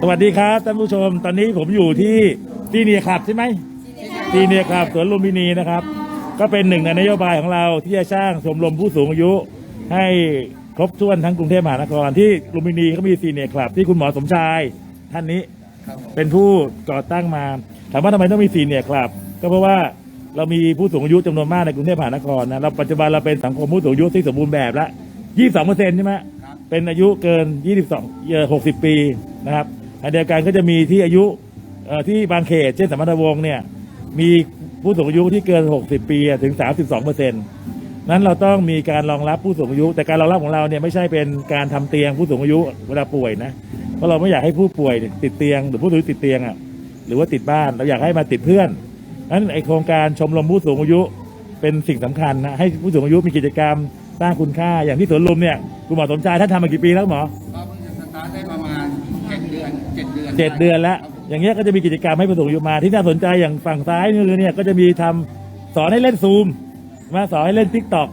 สวัสดีครับท่านผู้ชม ตอนนี้ผมอยู่ที่ที่เนียขับใช่ไหมที่เนียขับสวนลุมพินีนะครับ ก็เป็นหนึ่งในนโยบายของเราที่จะสร้างชมรมผู้สูงอายุ ให้ครบถ้วนทั้งกรุงเทพมหานครที่ลุมพินีเขามีซีเนียคลับที่คุณหมอสมชายท่านนี้เป็นผู้ก่อตั้งมาถามว่าทำไมต้องมีซีเนียคลับ ก็เพราะว่าเรามีผู้สูงอายุจำนวนมากในกรุงเทพมหานครนะเราปัจจุบันเราเป็นสังคมผู้สูงอายุที่สมบูรณ์แบบละ22เปอร์เซ็นต์ใช่ไหมเป็นอายุเกิน 22เอ่อ60 ปีนะครับ อันเดียวกันก็จะมีที่อายุที่บางเขตเช่นสมรรถวงศ์เนี่ยมีผู้สูงอายุที่เกิน 60 ปีถึง 32เปอร์เซ็นต์นั้นเราต้องมีการรองรับผู้สูงอายุ แต่การรองรับของเราเนี่ยไม่ใช่เป็นการทำเตียงผู้สูงอายุเวลาป่วยนะเพราะเราไม่อยากให้ผู้ป่วยติดเตียง หรือผู้สูงอายุติดเตียงอะหรือว่าติดบ้านเราอยากให้มาติดเพื่อนนั้นไอโครงการชมรมผู้สูงอายุเป็นสิ่งสำคัญนะให้ผู้สูงอายุมีกิจกรรมสร้างคุณค่าอย่างที่สวนลุมเนี่ยคุณหมอสมชายท่านทำมากี่ปีแล้วหมอก็เพิ่งจะสตาร์ทได้ประมาณ ดเดือนเจ็ดเดือนเจ็ดเดือนแล้ว อย่างเงี้ยก็จะมีกิจกรรมให้ผู้สูงอายุมาที่น่าสนใจอย่างฝั่งซ้ายมือเนี่ยก็จะมีทำสอนให้เล่นซูมมาสอนให้เล่นทิกตอก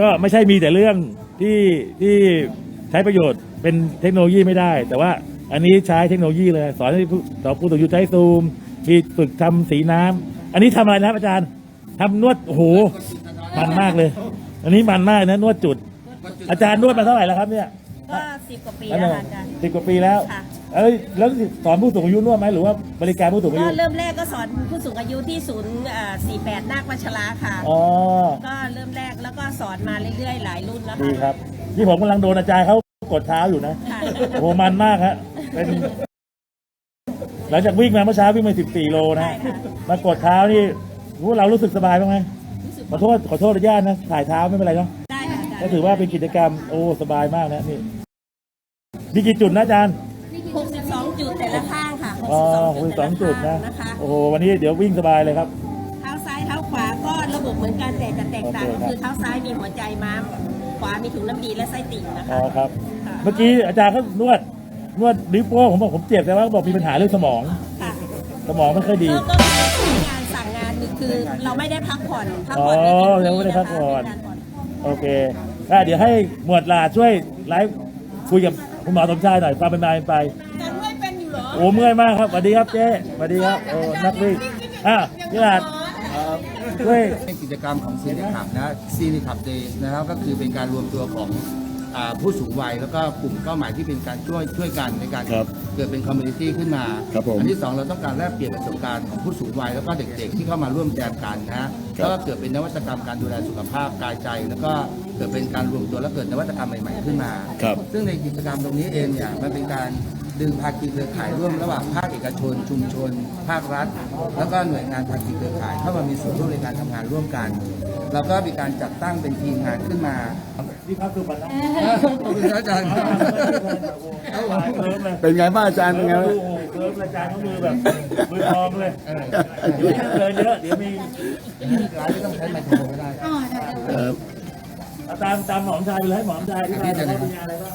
ก็ไม่ใช่มีแต่เรื่องที่ที่ใช้ประโยชน์เป็นเทคโนโลยีไม่ได้ แต่ว่าอันนี้ใช้เทคโนโลยีเลยสอนให้ผู้สอนผู้สูงอายุใช้ซูมมีฝึกทำสีน้ำอันนี้ทำอะไรนะครับอาจารย์ทำนวดโอ้โหมันมากเลย อันนี้มันมากนะนวดจุด อาจารย์นวดมาเท่าไหร่แล้วครับเนี่ย ก็สิบกว่าปีแล้วค่ะอาจารย์ สิบกว่าปีแล้ว ค่ะ เอ้ยแล้วสอนผู้สูงอายุนวดไหมหรือว่าบริการผู้สูงอาก็ยุเริ่มแรกก็สอนผู้สูงอายุที่ศูนย์อ่า48นาควัชระค่ะ อ๋อก็เริ่มแรกแล้วก็สอนมาเรื่อยๆ หลายรุ่นแล้วดีค่ะครับนี่ผมกำลังโดนอาจารย์เขากดเท้าอยู่นะค่ะ โอ้โหมันมากฮะเป็น หลังจากวิ่งมาเมื่อเช้าวิ่งมาสิบสี่โลนะใช่ค่ะ มากดเท้านี่พวกเรารู้สึกสบายบ้างไหมรู้สึกขอโทษขอโทษอนุญาตนะถ่ายเท้าไม่เป็นไรเนาะ ก็ย์ถือว่าเป็นกิจกรรมโอ้สบายมากนะนี่มีกี่จุดนะอาจารย์62 จุดแต่ละข้างค่ะอ๋อ62คุยสองจุดนะนะคะโอ้โหวันนี้เดี๋ยววิ่งสบายเลยครับ เท้าซ้ายเท้าขวาก็ระบบเหมือนกันแต่จะแตกต่างโอเคครับ คือเท้าซ้ายมีหัวใจม้าม ขวามีถุงน้ำดีและไส้ติ่งนะอ๋คะอครับ ค่ะเมื่อกี้อาจารย์เขานวดนวดนิ้วโป้งผมบอกผมเจ็บแต่ว่าเขาบอกมีปัญหาเรื่องสมอง ค่ะสมองไม่ค่อยดี ก็ก็คืองานสั่งงานคือเราไม่ได้พักผ่อนพักผ่อนอ๋อไม่เต็มที่ยังไม่ได้พักผ่อนะคะเป็การผ่อน โอเค อะเดี๋ยวให้หมวดลาช่วยไลฟ์คุยกับคุณหมอสมชายหน่อยความเป็นมาเป็นไป แต่เมื่อยเป็นอยู่เหรอโอ้เมื่อยมากครับสวัสดีครับเจ๊สวัสดีครับโอ้นักวิ่งอะพี่หลาดช่วย เป็นกิจกรรมของซีรีขับนะซีรีขับเดย์นะครับก็คือเป็นการรวมตัวของ อ่าผู้สูงวัยแล้วก็กลุ่มเป้าหมายที่เป็นการช่วยช่วยกันในการครับเกิดเป็นคอมมูนิตี้ขึ้นมาครับผมอันที่สองเราต้องการแลกเปลี่ยนประสบการณ์ของผู้สูงวัยแล้วก็เด็กๆ ที่เข้ามาร่วมแจมกันนะฮะครับ แล้วก็เกิดเป็นนวัตกรรมการดูแลสุขภาพกายใจ แล้วก็เกิดเป็นการรวมตัวและเกิดนวัตกรรมใหม่ๆขึ้นมา ครับ ซึ่งในกิจกรรมตรงนี้เองเนี่ยมันเป็นการ ดึงภาคีเครือข่ายร่วมระหว่างภาคเอกชน ชุมชน ภาครัฐ แล้วก็หน่วยงานภาคีเครือข่ายเข้ามามีส่วนร่วมในการทำงานร่วมกัน แล้วก็มีการจัดตั้งเป็นทีมงานขึ้นมานี่ครับคือปัญหาขอบคุณครับอาจารย์เป็นไงบ้างอาจารย์เป็นไงบ้างโอ้โหเคิร์ฟอาจารย์เขามือแบบมือทองเลยเดี๋ยวเดินเยอะเดี๋ยวมีหลายไม่ต้องใช้ไมโครโฟนก็ได้ตามตามหมอมชายไปเลยให้หมอมชายที่มาเป็นงานอะไรบ้าง